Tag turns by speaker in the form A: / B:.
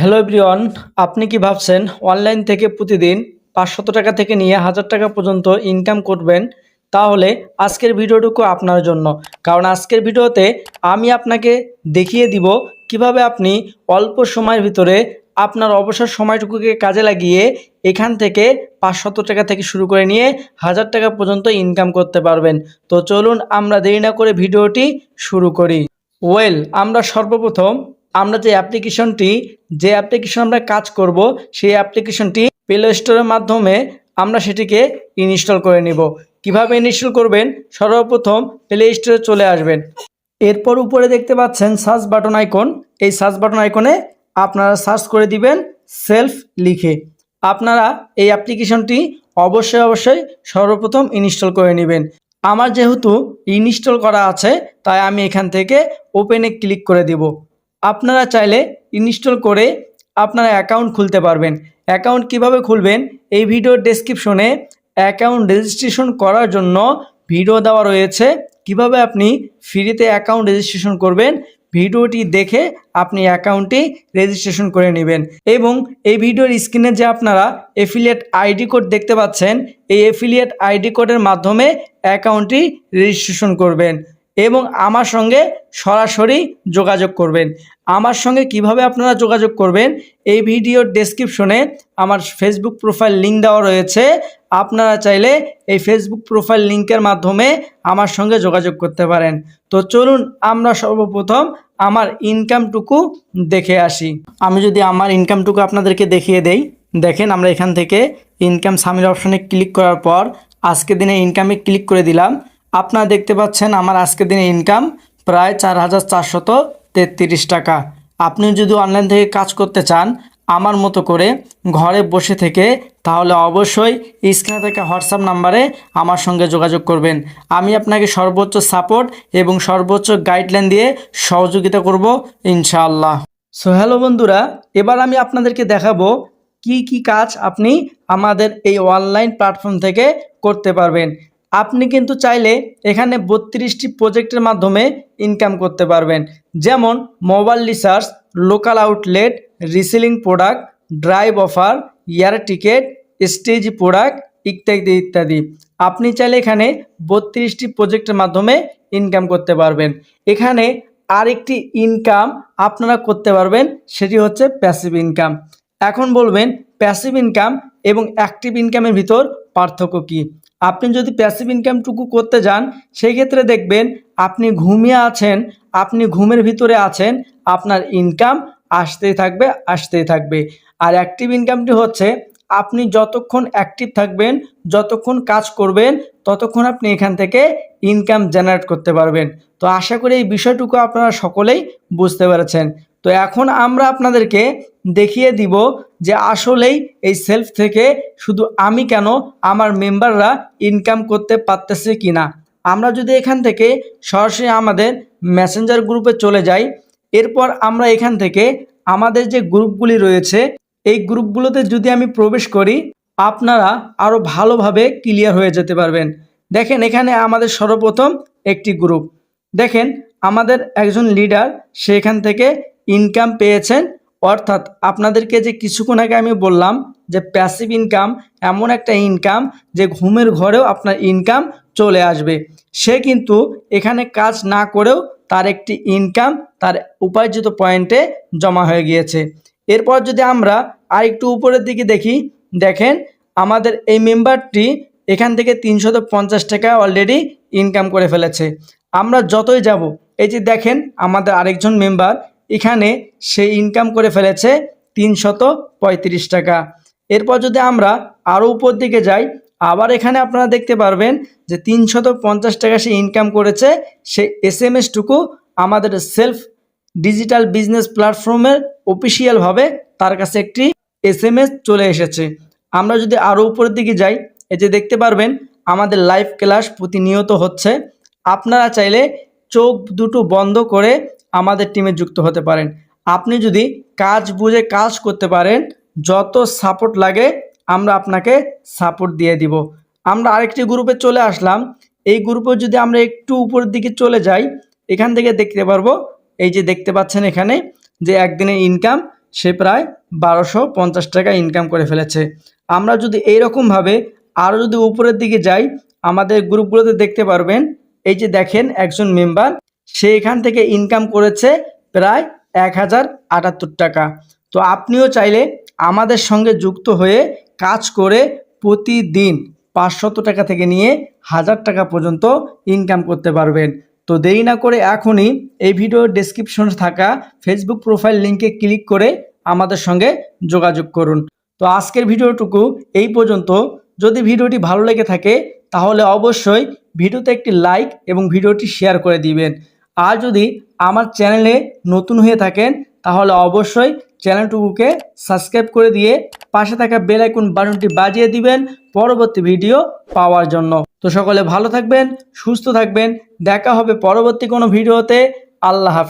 A: Hello everyone, আপনি কি ভাবছেন অনলাইন থেকে প্রতিদিন পাঁচশত টাকা থেকে নিয়ে হাজার টাকা পর্যন্ত ইনকাম করবেন? তাহলে আজকের ভিডিওটুকু আপনার জন্য। কারণ আজকের ভিডিওতে আমি আপনাকে দেখিয়ে দিব কীভাবে আপনি অল্প সময়ের ভিতরে আপনার অবসর সময়টুকুকে কাজে লাগিয়ে এখান থেকে পাঁচশত টাকা থেকে শুরু করে নিয়ে হাজার টাকা পর্যন্ত ইনকাম করতে পারবেন। তো চলুন আমরা দেরি না করে ভিডিওটি শুরু করি। ওয়েল আমরা সর্বপ্রথম আমরা যে অ্যাপ্লিকেশনটি, যে অ্যাপ্লিকেশন আমরা কাজ করব, সেই অ্যাপ্লিকেশনটি প্লে স্টোরের মাধ্যমে আমরা সেটিকে ইনস্টল করে নিব। কীভাবে ইনস্টল করবেন? সর্বপ্রথম প্লে স্টোরে চলে আসবেন। এরপর উপরে দেখতে পাচ্ছেন সার্চ বাটন আইকন। এই সার্চ বাটন আইকনে আপনারা সার্চ করে দিবেন সেলফ লিখে। আপনারা এই অ্যাপ্লিকেশনটি অবশ্যই অবশ্যই সর্বপ্রথম ইনস্টল করে নেবেন। আমার যেহেতু ইনস্টল করা আছে, তাই আমি এখান থেকে ওপেনে ক্লিক করে দিব। আপনারা চাইলে ইনস্টল করে আপনারা অ্যাকাউন্ট খুলতে পারবেন। অ্যাকাউন্ট কীভাবে খুলবেন? এই ভিডিওর ডেসক্রিপশনে অ্যাকাউন্ট রেজিস্ট্রেশন করার জন্য ভিডিও দেওয়া রয়েছে। কীভাবে আপনি ফ্রিতে অ্যাকাউন্ট রেজিস্ট্রেশন করবেন? ভিডিওটি দেখে আপনি অ্যাকাউন্টটি রেজিস্ট্রেশন করে নেবেন। এবং এই ভিডিওর স্ক্রিনে যে আপনারা এফিলিয়েট আইডি কোড দেখতে পাচ্ছেন, এই এফিলিয়েট আইডি কোডের মাধ্যমে অ্যাকাউন্টটি রেজিস্ট্রেশন করবেন। এবং আমার সঙ্গে সরাসরি যোগাযোগ করবেন। আমার সঙ্গে কীভাবে আপনারা যোগাযোগ করবেন, এই ভিডিওর ডেসক্রিপশনে আমার ফেসবুক প্রোফাইল লিঙ্ক দেওয়া রয়েছে। আপনারা চাইলে এই ফেসবুক প্রোফাইল লিঙ্কের মাধ্যমে আমার সঙ্গে যোগাযোগ করতে পারেন। তো চলুন আমরা সর্বপ্রথম আমার ইনকামটুকু দেখে আসি। আমি যদি আমার ইনকামটুকু আপনাদেরকে দেখিয়ে দেই, দেখেন আমরা এখান থেকে ইনকাম সামির অপশনে ক্লিক করার পর আজকের দিনে ইনকামে ক্লিক করে দিলাম। আপনারা দেখতে পাচ্ছেন আমার আজকের দিনে ইনকাম প্রায় চার হাজার চারশত তেত্রিশ টাকা। আপনি যদি অনলাইন থেকে কাজ করতে চান, আমার মতো করে ঘরে বসে থেকে, তাহলে অবশ্যই স্ক্রিনে থেকে হোয়াটসঅ্যাপ নাম্বারে আমার সঙ্গে যোগাযোগ করবেন। আমি আপনাকে সর্বোচ্চ সাপোর্ট এবং সর্বোচ্চ গাইডলাইন দিয়ে সহযোগিতা করব, ইনশাআল্লাহ। সো হ্যালো বন্ধুরা, এবার আমি আপনাদেরকে দেখাবো কি কি কাজ আপনি আমাদের এই অনলাইন প্ল্যাটফর্ম থেকে করতে পারবেন। আপনি কিন্তু চাইলে এখানে বত্রিশটি প্রজেক্টের মাধ্যমে ইনকাম করতে পারবেন। যেমন mobile research local outlet reselling product drive offer air ticket stage product ইত্যাদি ইত্যাদি। আপনি চাইলে এখানে বত্রিশটি প্রজেক্টের মাধ্যমে ইনকাম করতে পারবেন। এখানে আরেকটি ইনকাম আপনারা করতে পারবেন, সেটি হচ্ছে প্যাসিভ ইনকাম এখন বলবেন প্যাসিভ ইনকাম এবং অ্যাক্টিভ ইনকামের ভিতর পার্থক্য কী? আপনি যদি প্যাসিভ ইনকামটুকু করতে যান সেই ক্ষেত্রে দেখবেন আপনি ঘুমিয়ে আছেন, আপনি ঘুমের ভিতরে আছেন, আপনার ইনকাম আসতেই থাকবে আসতেই থাকবে। আর অ্যাক্টিভ ইনকামটি হচ্ছে, আপনি যতক্ষণ অ্যাক্টিভ থাকবেন, যতক্ষণ কাজ করবেন, ততক্ষণ আপনি এখান থেকে ইনকাম জেনারেট করতে পারবেন। তো আশা করি এই বিষয়টুকু আপনারা সকলেই বুঝতে পেরেছেন। তো এখন আমরা আপনাদেরকে দেখিয়ে দিব যে আসলেই এই সেলফ থেকে শুধু আমি কেন আমার মেম্বাররা ইনকাম করতে পারতেছে কি না আমরা যদি এখান থেকে সরাসরি আমাদের মেসেঞ্জার গ্রুপে চলে যাই, এরপর আমরা এখান থেকে আমাদের যে গ্রুপগুলি রয়েছে, এই গ্রুপগুলোতে যদি আমি প্রবেশ করি, আপনারা আরও ভালোভাবে ক্লিয়ার হয়ে যেতে পারবেন। দেখেন এখানে আমাদের সর্বপ্রথম একটি গ্রুপ দেখেন আমাদের একজন লিডার সেখান থেকে ইনকাম পেয়েছেন, অর্থাৎ আপনাদেরকে যে কিছুক্ষণ আগে আমি বললাম যে প্যাসিভ ইনকাম এমন একটা ইনকাম যে ঘুমের ঘরেও আপনার ইনকাম চলে আসবে। সে কিন্তু এখানে কাজ না করেও তার একটি ইনকাম তার উপার্জিত পয়েন্টে জমা হয়ে গিয়েছে। এরপর যদি আমরা আর একটু উপরের দিকে দেখি, দেখেন আমাদের এই মেম্বারটি এখান থেকে তিনশত পঞ্চাশ টাকা অলরেডি ইনকাম করে ফেলেছে। আমরা যতই যাব, এই যে দেখেন আমাদের আরেকজন মেম্বার এখানে সে ইনকাম করে ফেলেছে তিনশত পঁয়ত্রিশ টাকা। এরপর যদি আমরা আরও উপর দিকে যাই, আবার এখানে আপনারা দেখতে পারবেন যে তিনশত পঞ্চাশ টাকা সে ইনকাম করেছে। সে এস এম এসটুকু আমাদের সেলফ ডিজিটাল বিজনেস প্ল্যাটফর্মের অফিসিয়ালভাবে তার কাছে একটি এস এম এস চলে এসেছে। আমরা যদি আরও উপরের দিকে যাই, এই যে দেখতে পারবেন আমাদের লাইভ ক্লাস প্রতিনিয়ত হচ্ছে। আপনারা চাইলে চোখ দুটো বন্ধ করে আমাদের টিমে যুক্ত হতে পারেন। আপনি যদি কাজ বুঝে কাজ করতে পারেন, যত সাপোর্ট লাগে, আমরা আপনাকে সাপোর্ট দিয়ে দিব। আমরা আরেকটি গ্রুপে চলে আসলাম। এই গ্রুপে যদি আমরা একটু উপরের দিকে চলে যাই, এখান থেকে দেখতে পারব, এই যে দেখতে পাচ্ছেন এখানে, যে একদিনের ইনকাম সে প্রায় বারোশো পঞ্চাশ টাকা ইনকাম করে ফেলেছে। আমরা যদি এইরকমভাবে আরও যদি উপরের দিকে যাই, আমাদের গ্রুপগুলোতে দেখতে পারবেন, এই যে দেখেন একজন মেম্বার সে এখান থেকে ইনকাম করেছে প্রায় এক হাজার আটাত্তর টাকা। তো আপনিও চাইলে আমাদের সঙ্গে যুক্ত হয়ে কাজ করে প্রতিদিন পাঁচশত টাকা থেকে নিয়ে হাজার টাকা পর্যন্ত ইনকাম করতে পারবেন। তো দেরি না করে এখনই এই ভিডিওর ডেসক্রিপশনে থাকা ফেসবুক প্রোফাইল লিঙ্কে ক্লিক করে আমাদের সঙ্গে যোগাযোগ করুন। তো আজকের ভিডিওটুকু এই পর্যন্ত। যদি ভিডিওটি ভালো লেগে থাকে, তাহলে অবশ্যই ভিডিওতে একটি লাইক এবং ভিডিওটি শেয়ার করে দিবেন। আর যদি আমার চ্যানেলে নতুন হয়ে থাকেন, তাহলে অবশ্যই চ্যানেলটুকুকে সাবস্ক্রাইব করে দিয়ে পাশে থাকা বেলাইকুন বাটনটি বাজিয়ে দিবেন পরবর্তী ভিডিও পাওয়ার জন্য। তো সকলে ভালো থাকবেন, সুস্থ থাকবেন, দেখা হবে পরবর্তী কোনো ভিডিওতে। আল্লাহ হাফেজ।